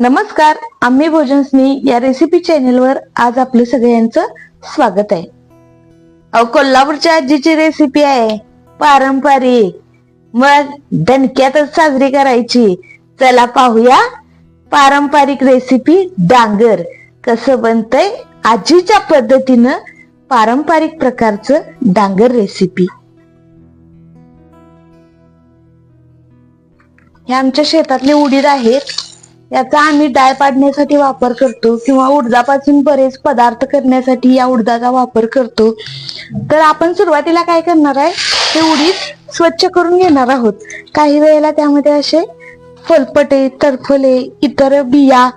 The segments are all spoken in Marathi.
नमस्कार आम्ही भोजनस्नी या रेसिपी चॅनेलवर आज आपलं सगळ्यांचं स्वागत आहे. अहो कोल्हापूरच्या आजीची रेसिपी आहे. पारंपरिक. मग दणक्यातच साजरी करायची. चला पाहूया पारंपरिक रेसिपी डांगर. कसं बनतंय? आजीच्या पद्धतीनं पारंपरिक प्रकारचं डांगर रेसिपी हे आमच्या शेतातले उडीद आहेत. याचा आम्ही डाळ पाडण्यासाठी वापर करतो किंवा उडदापासून बरेच पदार्थ करण्यासाठी या उडदाचा वापर करतो. तर आपण सुरुवातीला काय करणार आहे? ते उडीद स्वच्छ करून घेणार आहोत. काही वेळेला त्यामध्ये असे फलपटे तरफले इतर बिया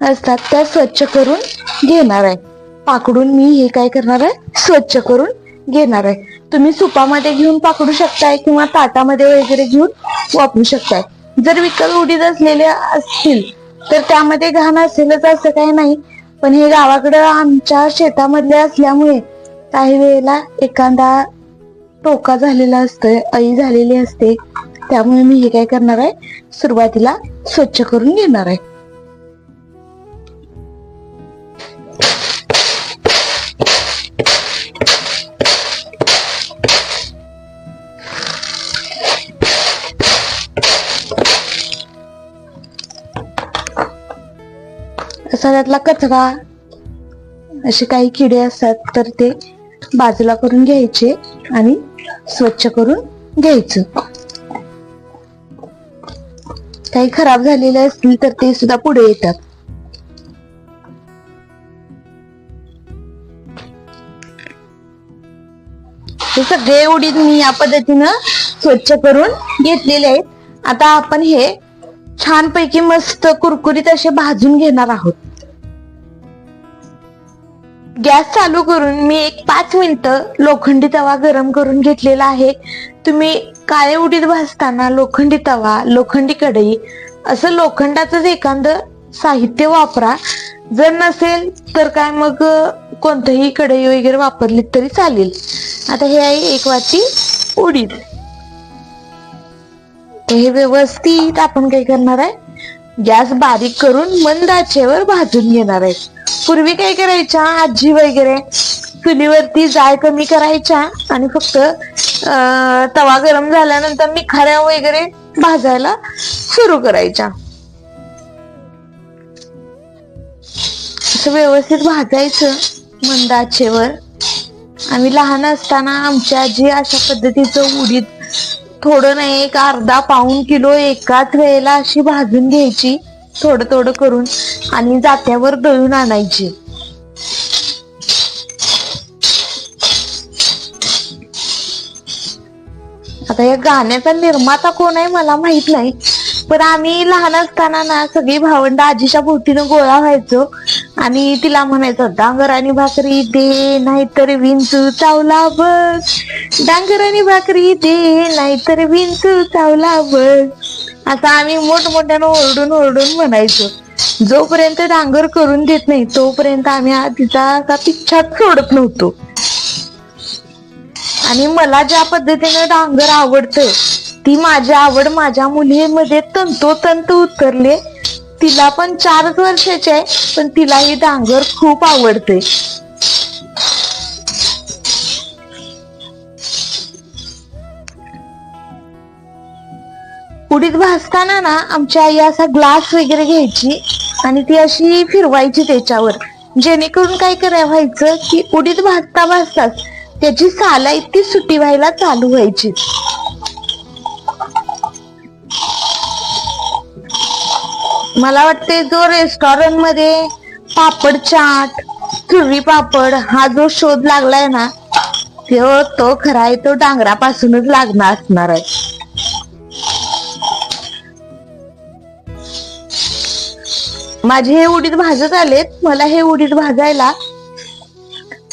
असतात त्या स्वच्छ करून घेणार आहे. पाकडून मी हे काय करणार आहे? स्वच्छ करून घेणार आहे. तुम्ही सुपामध्ये घेऊन पाकडू शकताय किंवा ताटामध्ये वगैरे घेऊन वापरू शकताय. जर विकत उडीद असलेले असतील तर त्यामध्ये घाण असेलच असं काही नाही. पण हे गावाकडं आमच्या शेतामधले असल्यामुळे काही वेळेला एखादा टोका झालेला असतोय अळी झालेली असते. त्यामुळे मी हे काय करणार आहे सुरुवातीला स्वच्छ करून घेणार आहे. घरातला कचरा असे काही किडे असतात तर ते बाजूला करून घ्यायचे आणि स्वच्छ करून घ्यायचं. काही खराब झालेले असतील तर ते सुद्धा पुढे येतात. हे सगळे उडीद मी या पद्धतीनं स्वच्छ करून घेतलेले आहेत. आता आपण हे छानपैकी मस्त कुरकुरीत असे भाजून घेणार आहोत. गॅस चालू करून मी एक पाच मिनिटं लोखंडी तवा गरम करून घेतलेला आहे. तुम्ही काळे उडीद भाजताना लोखंडी तवा लोखंडी कढई असं लोखंडाचंच एखादं साहित्य वापरा. जर नसेल तर काय मग कोणतंही कढई वगैरे वापरली तरी चालेल. आता हे आहे एक वाटी उडीद. हे व्यवस्थित आपण काय करणार आहे? गॅस बारीक करून मंद आचेवर भाजून घेणार आहे. पूर्वी काय करायच्या? आजी वगैरे चुलीवरती जाळ कमी करायच्या आणि फक्त तवा गरम झाल्यानंतर मिखाऱ्या वगैरे भाजायला सुरू करायच्या. असं व्यवस्थित भाजायचं मंद आचेवर आम्ही लहान असताना आमच्या आजी अशा पद्धतीचं उडीद थोडं नाही एक अर्धा पाऊन किलो एकाच वेळेला अशी भाजून घ्यायची. थोडं थोडं करून आणि जात्यावर दळून आणायची. आता या गाण्याचा निर्माता कोण आहे मला माहीत नाही पण आम्ही लहान असताना ना सगळी भावंड आजीच्या भोवतीनं गोळा व्हायचो आणि तिला म्हणायचं डांगर आणि भाकरी दे नाहीतर विंचू चावला बस. डांगर आणि भाकरी दे नाहीतर विंचू चावला बस. असं आम्ही मोठमोठ्यानं ओरडून ओरडून म्हणायचो जोपर्यंत डांगर करून देत नाही तोपर्यंत आम्ही तिचा असा पिच्छाच सोडत नव्हतो. आणि मला ज्या पद्धतीने डांगर आवडतं ती माझी आवड माझ्या मुलीमध्ये तंतोतंत उतरले. तिला पण चारच वर्षाची आहे पण तिलाही डांगर खूप आवडते. उडीद भाजताना ना आमची आई असा ग्लास वगैरे घ्यायची आणि ती अशी फिरवायची त्याच्यावर. जेणेकरून काय करायला व्हायचं की उडीद भाजता भाजताच त्याची साला इतकी सुटी व्हायला चालू व्हायची. मला वाटते जो रेस्टॉरंटमध्ये पापड चाट चुरी पापड हा जो शोध लागलाय ना तो तो खरा आहे तो डांगरापासूनच लागणार असणार आहे. माझे हे उडीद भाजत आलेत. मला हे उडीद भाजायला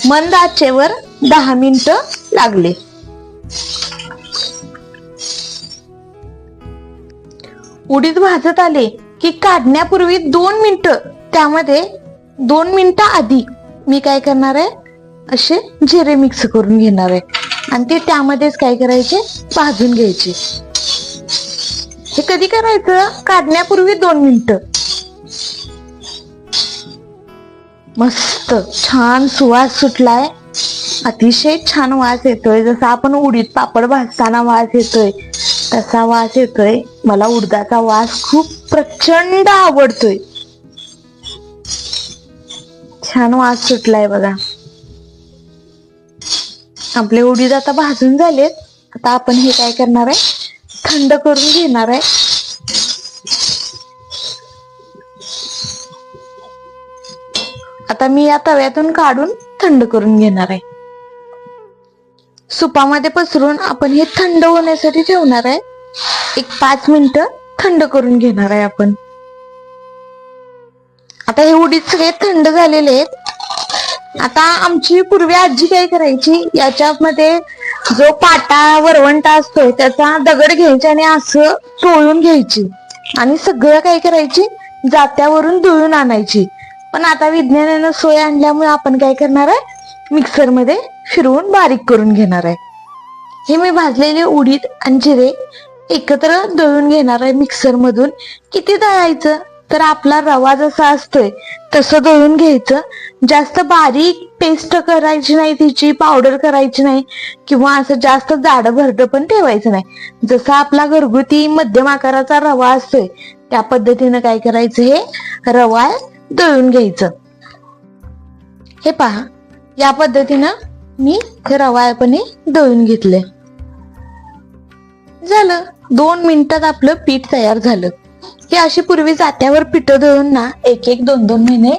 मंद आचेवर दहा मिनिट लागले. उडीद भाजत आले की काढण्यापूर्वी दोन मिनिट त्यामध्ये दोन मिनिटं आधी मी काय करणार आहे? असे जिरे मिक्स करून घेणार आहे. आणि ते त्यामध्येच काय करायचे? भाजून घ्यायचे. हे कधी करायचं? काढण्यापूर्वी दोन मिनिटं. मस्त छान सुवास सुटलाय. अतिशय छान वास येतोय. जसा आपण उडीद पापड भाजताना वास येतोय तसा वास येतोय. मला उडदाचा वास खूप प्रचंड आवडतोय. छान वास सुटलाय बघा. आपले उडीद आता भाजून झालेत. आता आपण हे काय करणार आहे? थंड करून घेणार आहे. आता मी या तव्यातून काढून थंड करून घेणार आहे. सुपामध्ये पसरून आपण हे थंड होण्यासाठी ठेवणार आहे. एक पाच मिनिट थंड करून घेणार आहे आपण. आता हे उडीद सगळे थंड झालेले आहेत. आता आमची पूर्वी आजी काय करायची याच्यामध्ये जो पाटा वरवंटा असतोय त्याचा दगड घ्यायचा आणि असं चोळून घ्यायची. आणि सगळं काय करायची जात्यावरून धुळून आणायची. पण आता विज्ञानानं सोय आणल्यामुळे आपण काय करणार आहे? मिक्सरमध्ये फिरवून बारीक करून घेणार आहे. हे मी भाजलेले उडीद आणि जिरे एकत्र दळून घेणार आहे मिक्सरमधून किती दळायचं? तर आपला रवा जसा असतोय तसं दळून घ्यायचं. जास्त बारीक पेस्ट करायची नाही तिची पावडर करायची नाही किंवा असं जास्त जाड भरड पण ठेवायचं नाही. जसा आपला घरगुती मध्यम आकाराचा रवा असतोय त्या पद्धतीनं काय करायचं हे? रवा दळून घ्यायचं. हे पहा या पद्धतीनं मी हे रवाळपणे दळून घेतले झालं. दोन मिनिटात आपलं पीठ तयार झालं. हे अशी पूर्वी जात्यावर पीठ दळून ना एक एक दोन दोन महिने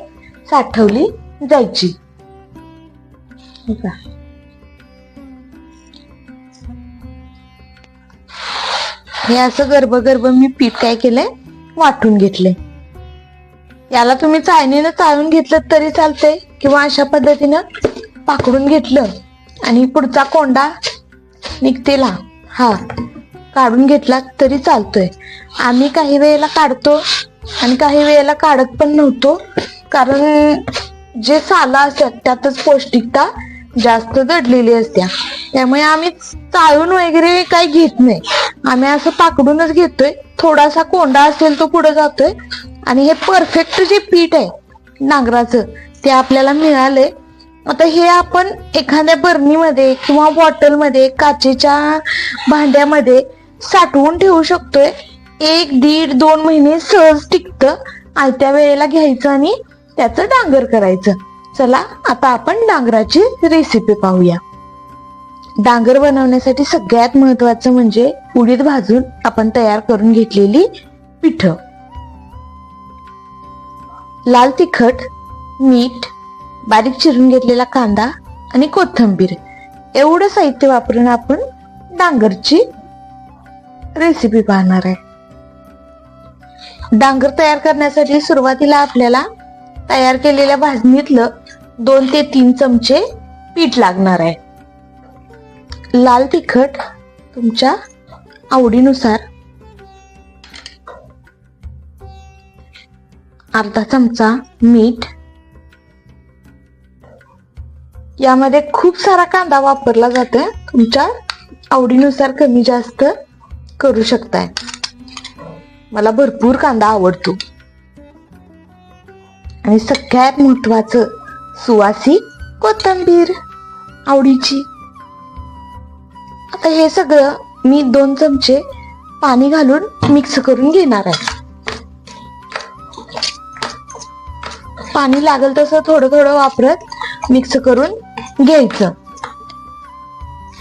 साठवली जायची. हे हे असं गर्भ गर्भ मी पीठ काय केलंय? वाटून घेतले याला तुम्ही चाळणीनं चाळून घेतलं तरी चालतंय. किंवा अशा पद्धतीनं पाकडून घेतलं. आणि पुढचा कोंडा निघतेला. हा काढून घेतला तरी चालतोय. आम्ही काही वेळेला काढतो आणि काही वेळेला काढत पण नव्हतो. कारण जे साला असतात त्यातच पौष्टिकता जास्त दडलेली असत्या त्यामुळे आम्ही चाळून वगैरे काही घेत नाही. आम्ही असं पाकडूनच घेतोय. थोडासा कोंडा असेल तो पुढे जातोय. आणि हे परफेक्ट जे पीठ आहे नांगराचं ते आपल्याला मिळालंय. आता हे आपण एखाद्या बरणीमध्ये किंवा बॉटलमध्ये काचेच्या भांड्यामध्ये साठवून ठेवू शकतोय. एक दीड दोन महिने सहज टिकतं. आयत्या वेळेला घ्यायचं आणि त्याचं डांगर करायचं. चला आता आपण डांगराची रेसिपी पाहूया. डांगर बनवण्यासाठी सगळ्यात महत्वाचं म्हणजे उडीद भाजून आपण तयार करून घेतलेली पिठं. लाल तिखट मीठ बारीक चिरून घेतलेला कांदा आणि कोथिंबीर. एवढं साहित्य वापरून आपण डांगरची रेसिपी पाहणार आहे. डांगर तयार करण्यासाठी सुरुवातीला आपल्याला तयार केलेल्या भाजणीतलं दोन ते तीन चमचे पीठ लागणार आहे. लाल तिखट तुमच्या आवडीनुसार अर्धा चमचा मीठ. यामध्ये खूप सारा कांदा वापरला जातोय. तुमच्या आवडीनुसार कमी जास्त करू शकताय. मला भरपूर कांदा आवडतो. आणि सगळ्यात महत्वाचं सुवासिक कोथंबीर आवडीची. आता हे सगळं मी दोन चमचे पाणी घालून मिक्स करून घेणार आहे. पाणी लागल तसं थोडं थोडं वापरत मिक्स करून घ्यायचं.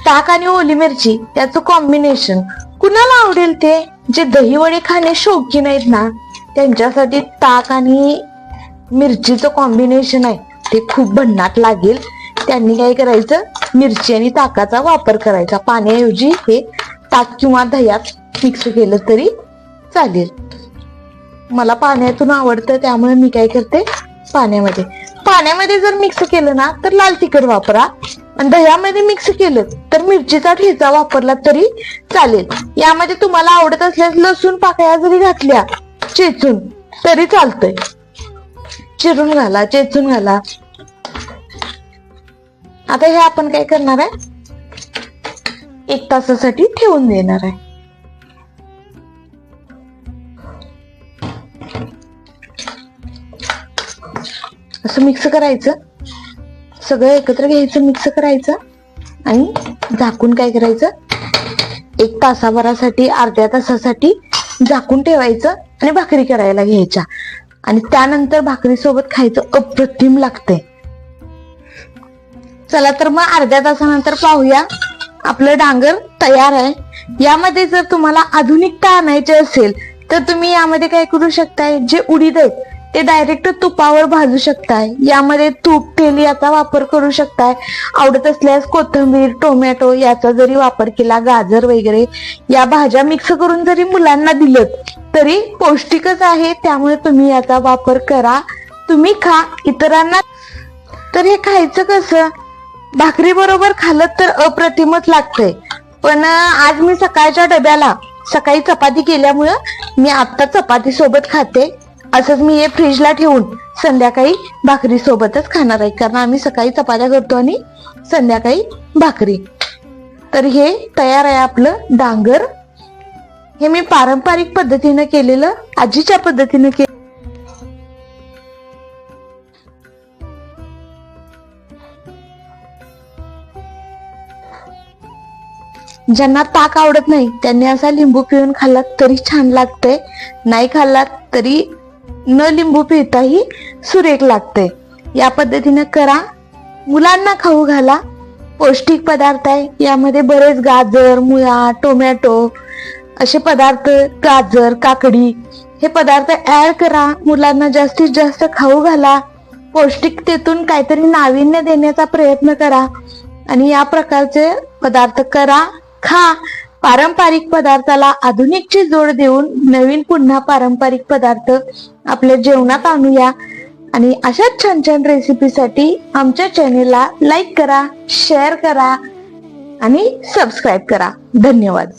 ताक आणि ओली मिरची त्याचं कॉम्बिनेशन कुणाला आवडेल ते? जे दहीवडे खाणे शौकीन आहेत ना त्यांच्यासाठी ताक आणि मिरचीचं कॉम्बिनेशन आहे. ते खूप भन्नाट लागेल. त्यांनी काय करायचं? मिरची आणि ताकाचा वापर करायचा. पाण्याऐवजी हे ताक किंवा दह्यात मिक्स केलं तरी चालेल. मला पाण्यातून आवडतं त्यामुळे मी काय करते? पाण्यामध्ये. पाण्यामध्ये जर मिक्स केलं ना तर लाल तिखट वापरा. आणि दह्यामध्ये मिक्स केलं तर मिरचीचा ठेचा वापरला तरी चालेल. यामध्ये तुम्हाला आवडत असल्यास लसूण पाकळ्या जरी घातल्या चेचून तरी चालतंय. चिरून घाला चेचून घाला. आता हे आपण काय करणार आहे? एक तासासाठी ठेवून देणार आहे. असं मिक्स करायचं. सगळं एकत्र घ्यायचं मिक्स करायचं आणि झाकून काय करायचं? एक तासाभरासाठी अर्ध्या तासासाठी झाकून ठेवायचं आणि भाकरी करायला घ्यायच्या. आणि त्यानंतर भाकरी सोबत खायचं अप्रतिम लागतंय. चला तर मग अर्ध्या तासानंतर पाहूया. आपलं डांगर तयार आहे. यामध्ये जर तुम्हाला आधुनिकता आणायची असेल तर तुम्ही यामध्ये काय करू शकताय? जे उडीद आहेत ते डायरेक्ट तुपावर भाजू शकताय. यामध्ये तूप तेल याचा वापर करू शकताय. आवडत असल्यास कोथिंबीर टोमॅटो याचा जरी वापर केला गाजर वगैरे या भाज्या मिक्स करून जरी मुलांना दिलं तरी पौष्टिकच आहे. त्यामुळे तुम्ही याचा वापर करा. तुम्ही खा. इतरांना तर हे खायचं कसं? भाकरी बरोबर खाल्लं तर अप्रतिमच लागतंय. पण आज मी सकाळच्या डब्याला सकाळी चपाती केल्यामुळं मी आत्ता चपाती सोबत खाते. असंच मी हे फ्रीजला ठेवून संध्याकाळी भाकरी सोबतच खाणार आहे. कारण आम्ही सकाळी चपात्या करतो आणि संध्याकाळी भाकरी. तर हे तयार आहे आपलं डांगर. हे मी पारंपरिक पद्धतीनं केलेलं आजीच्या पद्धतीनं केलं ज्यांना ताक आवडत नाही त्यांनी असा लिंबू पिळून खाल्ला तरी छान लागतंय. नाही खाल्लात तरी न लिंबू पिताही सुरेख लागते. या पद्धतीने करा. मुलांना खाऊ घाला. पौष्टिक पदार्थ आहे. यामध्ये बरेच गाजर मुळा टोमॅटो असे पदार्थ गाजर काकडी हे पदार्थ ऍड करा. मुलांना जास्तीत जास्त खाऊ घाला. पौष्टिकतेतून काहीतरी नाविन्य देण्याचा प्रयत्न करा. आणि या प्रकारचे पदार्थ करा. खा. पारंपरिक पदार्थाला आधुनिकची जोड देऊन नवीन पुन्हा पारंपरिक पदार्थ आपल्या जेवणात आणूया. आणि अशाच छान छान रेसिपीसाठी आमच्या चॅनेलला लाईक करा शेअर करा आणि सबस्क्राईब करा. धन्यवाद.